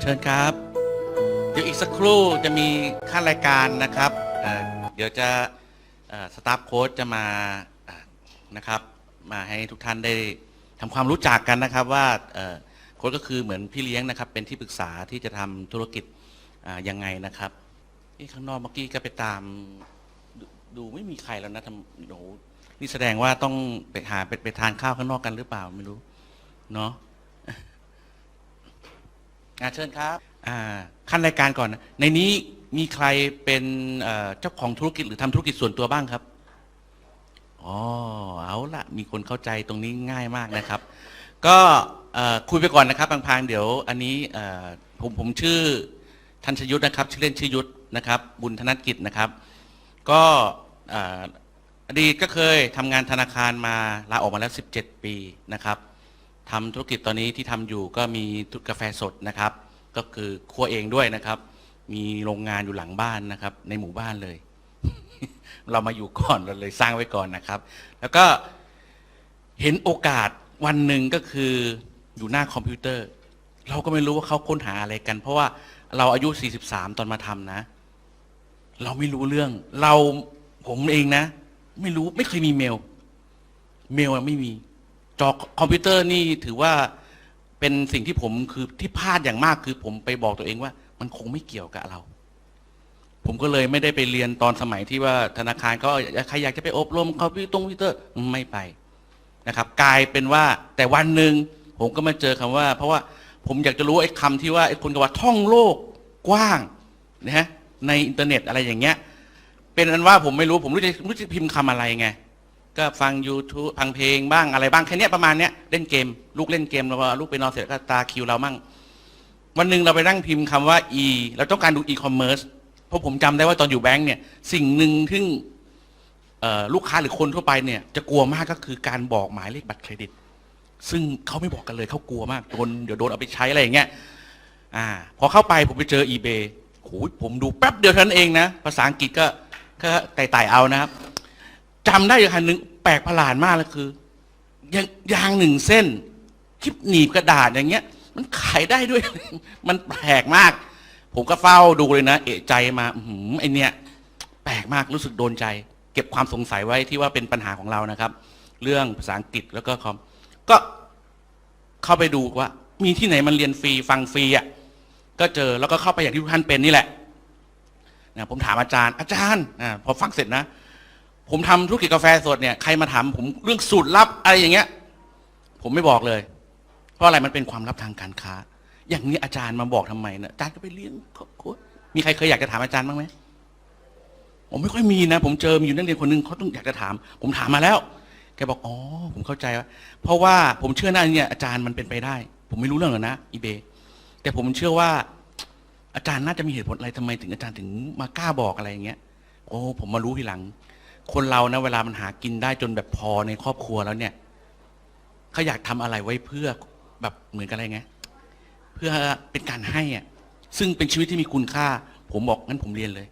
เชิญครับ เดี๋ยวอีกสักครู่จะมีขั้นรายการนะครับเอ่อเดี๋ยวจะสตาฟโค้ชจะมาเอ่อนะครับ มาให้ทุกท่านได้ทำความรู้จักกันนะครับว่าเอ่อโค้ชก็คือเหมือนพี่เลี้ยงนะครับ เป็นที่ปรึกษาที่จะทำธุรกิจอ่ายังไงนะครับนี่ข้างนอกเมื่อกี้ก็ไปตามดดูไม่มีใครแล้วนะทำโอ้โหนี่แสดงว่าต้องไปหาไปไปทานข้าวข้างนอกกันหรือเปล่าไม่รู้ เนาะ อ่าเชิญครับอ่าขั้นรายการก่อนนะในนี้มีใครเป็นเอ่อเจ้าของธุรกิจหรือทำธุรกิจส่วนตัวบ้างครับอ๋อเอาละมีคนเข้าใจตรงนี้ง่ายมากนะครับ ก็เอ่อคุยไปก่อนนะครับพางๆเดี๋ยว อันนี้เอ่อผมผมชื่อทันชยุทธนะครับ ชื่อเล่นชื่อยุทธนะครับ บุญธนกิจนะครับ ก็เอ่อ อดีตก็เคยทำงานธนาคารมาลาออกมาแล้ว 17 ปีนะครับ ทำธุรกิจตอนนี้ที่ทำอยู่ก็มีธุรกาแฟสดนะครับ ก็คือครัวเองด้วยนะครับ มีโรงงานอยู่หลังบ้านนะครับ ในหมู่บ้านเลย เรามาอยู่ก่อนเราเลยสร้างไว้ก่อนนะครับ แล้วก็เห็นโอกาสวันหนึ่งก็คืออยู่หน้าคอมพิวเตอร์ เราก็ไม่รู้ว่าเขาค้นหาอะไรกัน เพราะว่าเราอายุ 43 ตอนมาทำนะ เราไม่รู้เรื่อง เราผมเองนะ ไม่รู้ไม่เคยมีเมล เมลไม่มี จอคอมพิวเตอร์นี่ถือว่าเป็นสิ่งที่ผมคือที่พลาดอย่างมากคือผมไปบอกตัวเองว่า มันคงไม่เกี่ยวกับเรา ผมก็เลยไม่ได้ไปเรียนตอนสมัยที่ว่าธนาคารก็ใครอยากจะไปอบรมคอมพิวตงคอมพิวเตอร์ไม่ไปนะครับ กลายเป็นว่าแต่วันหนึ่งผมก็มาเจอคำว่า เพราะว่าผมอยากจะรู้ไอ้คำที่ว่าไอ้คนกับว่าท่องโลกกว้างนะฮะในอินเทอร์เน็ตอะไรอย่างเงี้ย เป็นอันว่าผมไม่รู้ผมรู้จะรู้จะพิมพ์คำอะไรไง ก็ฟัง YouTube ฟังเพลงบ้างอะไรบ้างแค่เนี้ยประมาณเนี้ยเล่นเกม ลูกเล่นเกมแล้วพอลูกไปนอนเสร็จก็ตาคิวเรามั่งวันหนึ่งเราไปนั่งพิมพ์คำว่า e เราต้องการดู e-commerce เพราะผมจำได้ว่าตอนอยู่แบงก์เนี่ย สิ่งหนึ่งที่เอ่อลูกค้าหรือคนทั่วไปเนี่ย จะกลัวมากก็คือการบอกหมายเลขบัตรเครดิต ซึ่งเขาไม่บอกกันเลยเขากลัวมากโดนเดี๋ยวโดนเอาไปใช้อะไรอย่างเงี้ยอ่า พอเข้าไปผมไปเจอ eBay โอ้ยผมดูแป๊บเดียวเท่านั้นเองนะภาษาอังกฤษก็ก็ไต่ๆเอานะครับ จำได้อยู่คันหนึ่งแปลกประหลาดมากเลยคือ ยางยางหนึ่งเส้นคลิปหนีบกระดาษอย่างเงี้ย มันขายได้ด้วย มันแปลกมาก ผมก็เฝ้าดูเลยนะ เอะใจมาอือหือไอเนี้ยแปลกมากรู้สึกโดนใจ เก็บความสงสัยไว้ที่ว่าเป็นปัญหาของเรานะครับ เรื่องภาษาอังกฤษแล้วก็คอมก็เข้าไปดูว่า มีที่ไหนมันเรียนฟรีฟังฟรีอะก็เจอแล้วก็เข้าไปอย่างที่ทุกท่านเป็นนี่แหละนะผมถามอาจารย์อาจารย์อ่าพอฟังเสร็จนะ ผมทำธุรกิจกาแฟสดเนี่ยใครมาถามผมเรื่องสูตรลับอะไรอย่างเงี้ย ผมไม่บอกเลย เพราะอะไรมันเป็นความลับทางการค้า อย่างนี้อาจารย์มาบอกทำไมนะอาจารย์ก็ไปเรียนเขาโค้ดมีใครเคยอยากจะถามอาจารย์บ้างไหมผมไม่ค่อยมีนะ ผมเจอมีอยู่นักเรียนคนหนึงเขาต้องอยากจะถาม ผมถามมาแล้วแกบอกอ๋อผมเข้าใจว่าเพราะว่าผมเชื่อนะอันเนี่ยอาจารย์มันเป็นไปได้ ผมไม่รู้เรื่องหรอกนะอีเบแต่ผมเชื่อว่า อาจารย์น่าจะมีเหตุผลอะไรทำไมถึงอาจารย์ถึงมากล้าบอกอะไรอย่างเงี้ยโอ้ผมมารู้ทีหลัง คนเรานะเวลามันหากินได้จนแบบพอในครอบครัวแล้วเนี่ยเขาอยากทำอะไรไว้เพื่อแบบเหมือนกันอะไรไงเพื่อเป็นการให้อะซึ่งเป็นชีวิตที่มีคุณค่า ผมบอกงั้นผมเรียนเลย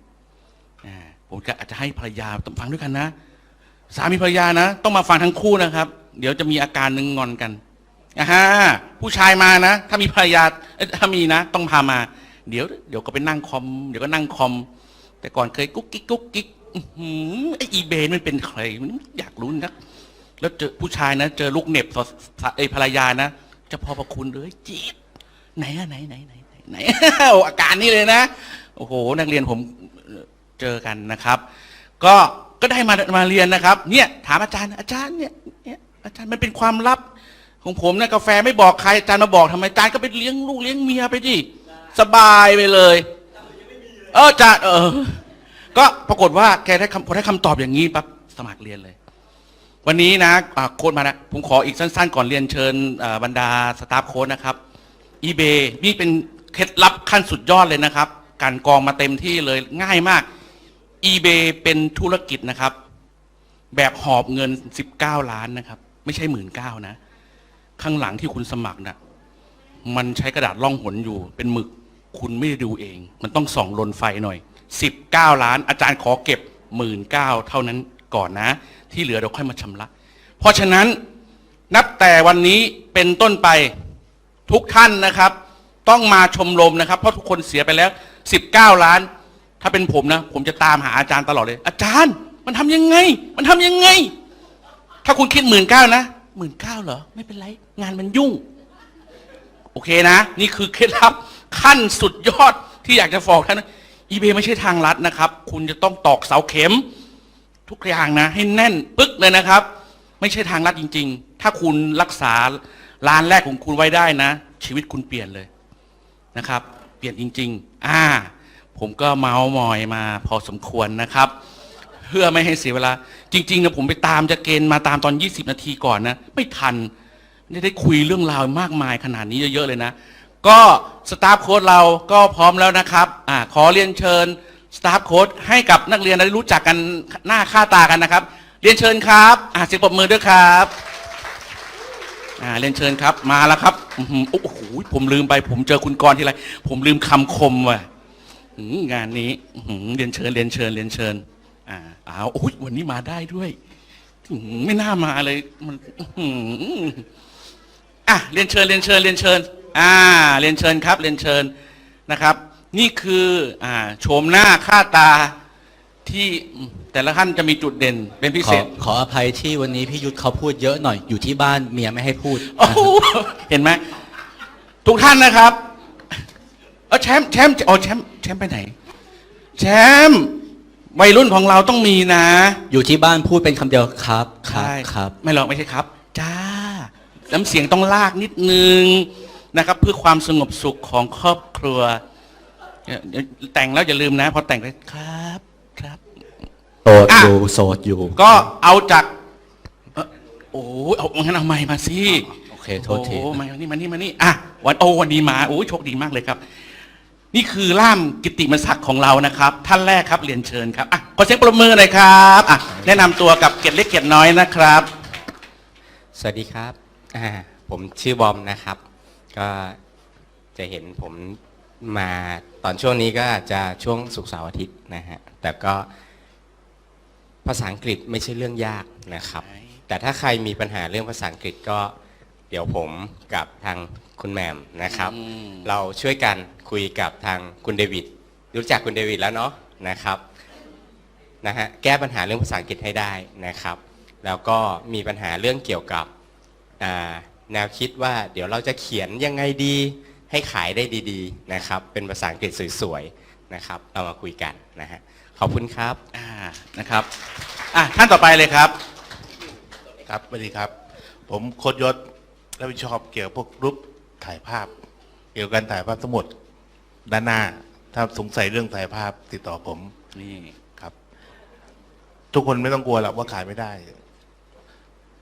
อ่าผมก็อาจจะให้ภรรยาต้องฟังด้วยกันนะ สามีภรรยานะ ต้องมาฟังทั้งคู่นะครับ เดี๋ยวจะมีอาการหนึ่งงอนกันอ่าฮะผู้ชายมานะ ถ้ามีภรรยาถ้ามีนะ ต้องพามา เดี๋ยว เดี๋ยวก็ไปนั่งคอม เดี๋ยวก็นั่งคอม แต่ก่อนเคยกุ๊กกิ๊กกุ๊กกิ๊ก อื้อหือไออีเบนมันเป็นใครมันอยากรู้นะแล้วเจอผู้ชายนะ เจอลูกเหน็บสไอภรรยานะจะพอประคุณเลยจี๊ดไหนอะไหนไหนไหนไหนไหน โอ้อาการนี้เลยนะ โอ้โห นักเรียนผมเจอกันนะครับ ก็ก็ได้มามาเรียนนะครับ เนี่ย ถามอาจารย์อาจารย์เนี่ยเนี่ยอาจารย์มันเป็นความลับ ของผมนะกาแฟไม่บอกใครอาจารย์มาบอกทำไมอาจารย์ก็ไปเลี้ยงลูกเลี้ยงเมียไปดิสบายไปเลย เอออาจารย์เออ ก็ปรากฏว่าแกได้คำพอได้คำตอบอย่างนี้ปั๊บสมัครเรียนเลย วันนี้นะอ่าโค้ดมานะผมขออีกสั้น ๆ ก่อนเรียนเชิญอ่าบรรดาสตาฟโค้ดนะครับ eBay นี่เป็นเคล็ดลับขั้นสุดยอดเลยนะครับ การกองมาเต็มที่เลยง่ายมาก eBay เป็นธุรกิจนะครับ แบบหอบเงิน 19 ล้านนะครับ ไม่ใช่หมื่นเก้านะ ข้างหลังที่คุณสมัครน่ะมันใช้กระดาษล่องหนอยู่เป็นหมึก คุณไม่ได้ดูเอง มันต้องส่องลนไฟหน่อย 19 ล้าน อาจารย์ขอเก็บหมื่นเก้าเท่านั้นก่อนนะ ที่เหลือเราค่อยมาชำระ เพราะฉะนั้นนับแต่วันนี้เป็นต้นไปทุกท่านนะครับ ต้องมาชมรมนะครับ เพราะทุกคนเสียไปแล้ว 19 ล้าน ถ้าเป็นผมนะ ผมจะตามหาอาจารย์ตลอดเลย อาจารย์มันทำยังไง มันทำยังไง ถ้าคุณคิดหมื่นเก้านะหมื่นเก้าเหรอ ไม่เป็นไร งานมันยุ่ง โอเคนะ นี่คือเคล็ดลับขั้นสุดยอดที่อยากจะบอกท่าน อีเบไม่ใช่ทางลัดนะครับ คุณจะต้องตอกเสาเข็ม ทุกอย่างนะ ให้แน่นปึ๊กเลยนะครับ ไม่ใช่ทางลัดจริง ๆ ถ้าคุณรักษาร้านแรกของคุณไว้ได้นะ ชีวิตคุณเปลี่ยนเลยนะครับ เปลี่ยนจริง ๆ อ่า ผมก็เมาส์มอยมาพอสมควรนะครับ เพื่อไม่ให้เสียเวลา จริงๆนะผมไปตามจะเกณฑ์มาตามตอน 20 นาทีก่อนนะ ไม่ทันไม่ได้คุยเรื่องราวมากมายขนาดนี้เยอะๆเลยนะ ก็สตาฟโค้ดเราก็พร้อมแล้วนะครับอ่าขอเรียนเชิญสตาฟโค้ดให้กับนักเรียนได้รู้จักกันหน้าค่าตากันนะครับ เรียนเชิญครับอ่าเสียงปรบมือด้วยครับอ่าเรียนเชิญครับมาแล้วครับอื้อหือโอ้โหผมลืมไป ผมเจอคุณกรณ์ทีไรผมลืมคำคมว่ะอื้องานนี้อื้อหือเรียนเชิญเรียนเชิญเรียนเชิญอ่าอ้าวโอ้ยวันนี้มาได้ด้วยอื้อหือไม่น่ามาเลยมันอื้อหืออะเรียนเชิญเรียนเชิญเรียนเชิญ อ่าเรียนเชิญครับเรียนเชิญนะครับ นี่คืออ่าโฉมหน้าค่าตาที่อืมแต่ละท่านจะมีจุดเด่นเป็นพิขเศอษ ขออภัยที่วันนี้พี่ยุทธเขาพูดเยอะหน่อยอยู่ที่บ้านเมียไม่ให้พูดโอ้โหเห็นไหมทุกท่านนะครับเออแชมป์แชมป์โอ้แชมป์แชมป์ไปไหน แชมป์วัยรุ่นของเราต้องมีนะอยู่ที่บ้านพูดเป็นคำเดียวครับครับใช่ครับ ไม่หรอกไม่ใช่ครับ จ้าน้ำเสียงต้องลากนิดนึง นะครับ เพื่อความสงบสุขของครอบครัวเดี๋ยวเดี๋ยวแต่งแล้วอย่าลืมนะ พอแต่งแล้วครับครับโสดอะอยู่โสดอยู่ ก็เอาจากเอ่อโอ้ยเอางั้นเอาไม้มาสิโอเคโทษทีโอ้มานี่มานี่มานี่อะวันโอ้วันนี้มาโอ้ยโชคดีมากเลยครับ นี่คือล่ามกิตติมศักดิ์ของเรานะครับ ท่านแรกครับเรียนเชิญครับอะขอเสียงปรบมือหน่อยครับอะแนะนำตัวกับเกียรติเล็กเกียรติน้อยนะครับ สวัสดีครับอ่าผมชื่อบอมนะครับ ก็จะเห็นผมมาตอนช่วงนี้ก็อาจจะช่วงศุกร์เสาร์อาทิตย์นะฮะ แต่ก็ภาษาอังกฤษไม่ใช่เรื่องยากนะครับใช่แต่ถ้าใครมีปัญหาเรื่องภาษาอังกฤษก็เดี๋ยวผมกับทางคุณแหมมนะครับอืมเราช่วยกันคุยกับทางคุณเดวิดรู้จักคุณเดวิดแล้วเนาะนะครับนะฮะแก้ปัญหาเรื่องภาษาอังกฤษให้ได้นะครับ แล้วก็มีปัญหาเรื่องเกี่ยวกับอ่า แนวคิดว่าเดี๋ยวเราจะเขียนยังไงดี ให้ขายได้ดีๆนะครับ เป็นภาษาอังกฤษสวยๆนะครับ เรามาคุยกันนะฮะขอบคุณครับอ่านะครับอะท่านต่อไปเลยครับ ครับสวัสดีครับ ผมโค้ดยศรับผิดชอบเกี่ยวกับพวกรูปถ่ายภาพ เกี่ยวกับการถ่ายภาพทั้งหมดด้านหน้า ถ้าสงสัยเรื่องถ่ายภาพติดต่อผมนี่ครับ ทุกคนไม่ต้องกลัวหรอกว่าขายไม่ได้